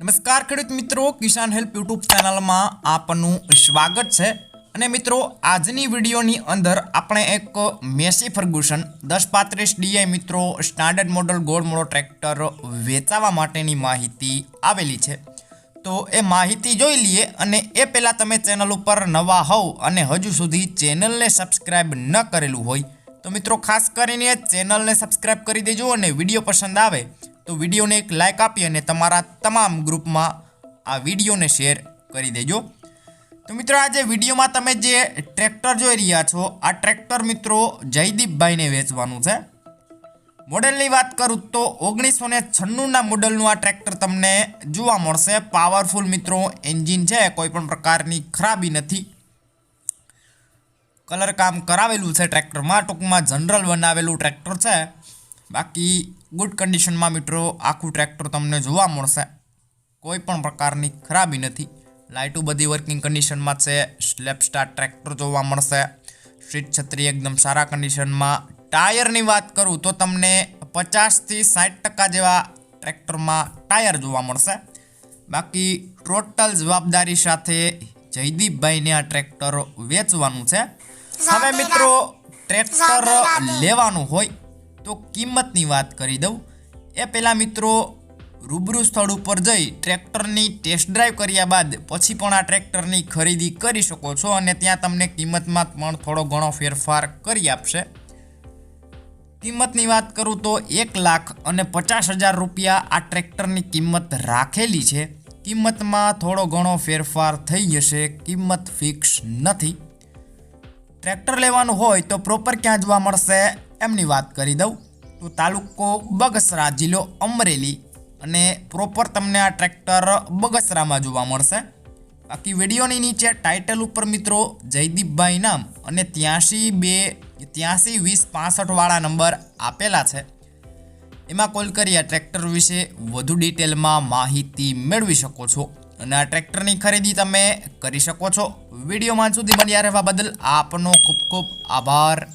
નમસ્કાર ખેડૂત મિત્રો, કિસાન હેલ્પ યુટ્યુબ ચેનલમાં આપનું સ્વાગત છે. અને મિત્રો, આજની વિડીયોની અંદર આપણે એક મેસી ફર્ગુસન દસ પાંત્રીસ ડીઆઈ મિત્રો, સ્ટાન્ડર્ડ મોડલ ગોળ મોડો ટ્રેક્ટર વેચાવા માટેની માહિતી આવેલી છે. તો એ માહિતી જોઈ લઈએ અને એ પહેલાં તમે ચેનલ ઉપર નવા હોવ અને હજુ સુધી ચેનલને સબસ્ક્રાઈબ ન કરેલું હોય, તો મિત્રો ખાસ કરીને ચેનલને સબસ્ક્રાઈબ કરી દેજો અને વીડિયો પસંદ આવે તો વિડીયોને એક લાઇક આપી અને તમારા તમામ ગ્રુપમાં આ વિડીયોને શેર કરી દેજો. તો મિત્રો આજે વિડીયોમાં તમે જે ટ્રેક્ટર જોઈ રહ્યા છો, આ ટ્રેક્ટર મિત્રો જયદીપભાઈને વેચવાનું છે. મોડેલની વાત કરું તો ઓગણીસો ને છન્નુંના મોડલનું આ ટ્રેક્ટર તમને જોવા મળશે. પાવરફુલ મિત્રો એન્જિન છે, કોઈ પણ પ્રકારની ખરાબી નથી. કલર કામ કરાવેલું છે ટ્રેક્ટરમાં ટૂંકમાં જનરલ બનાવેલું ટ્રેક્ટર છે. બાકી ગુડ કન્ડિશનમાં મિત્રો આખું ટ્રેક્ટર તમને જોવા મળશે. કોઈ પણ પ્રકારની ખરાબી નથી. લાઇટો બધી વર્કિંગ કન્ડિશનમાં છે. સ્લેપ સ્ટાર ટ્રેક્ટર જોવા મળશે. સીટ છત્રી એકદમ સારા કન્ડિશનમાં ટાયરની વાત કરું તો તમને પચાસથી સાઠ ટકા જેવા ટ્રેક્ટરમાં ટાયર જોવા મળશે. બાકી ટોટલ જવાબદારી સાથે જયદીપભાઈને આ ટ્રેક્ટર વેચવાનું છે. હવે મિત્રો ટ્રેક્ટર લેવાનું હોય તો કિંમતની વાત કરી દઉં. એ પહેલાં મિત્રો રૂબરૂ સ્થળ ઉપર જઈ ટ્રેક્ટરની ટેસ્ટ ડ્રાઈવ કર્યા બાદ પછી પણ આ ટ્રેક્ટરની ખરીદી કરી શકો છો અને ત્યાં તમને કિંમતમાં પણ થોડો ઘણો ફેરફાર કરી આપશે. કિંમતની વાત કરું તો એક લાખ અને પચાસ હજાર રૂપિયા આ ટ્રેક્ટરની કિંમત રાખેલી છે. કિંમતમાં થોડો ઘણો ફેરફાર થઈ જશે, કિંમત ફિક્સ નથી. ટ્રેક્ટર લેવાનું હોય તો પ્રોપર ક્યાં જોવા મળશે? એમની વાત કરી દઉં. તો તાલુકો બગસરા જિલ્લો અમરેલી અને પ્રોપર તમને આ ટ્રેક્ટર બગસરામાં જોવા મળશે. બાકી વિડીયોની નીચે ટાઇટલ ઉપર મિત્રો જયદીપભાઈ નામ અને ત્યાંસી બે ત્યાંસી વીસ પાસઠવાળા નંબર આપેલા છે. એમાં કોલ કરી આ ટ્રેક્ટર વિશે વધુ ડિટેલમાં માહિતી મેળવી શકો છો અને આ ટ્રેક્ટરની ખરીદી તમે કરી શકો છો. વિડીયોમાં સુધી બન્યા રહેવા બદલ આપનો ખૂબ ખૂબ આભાર.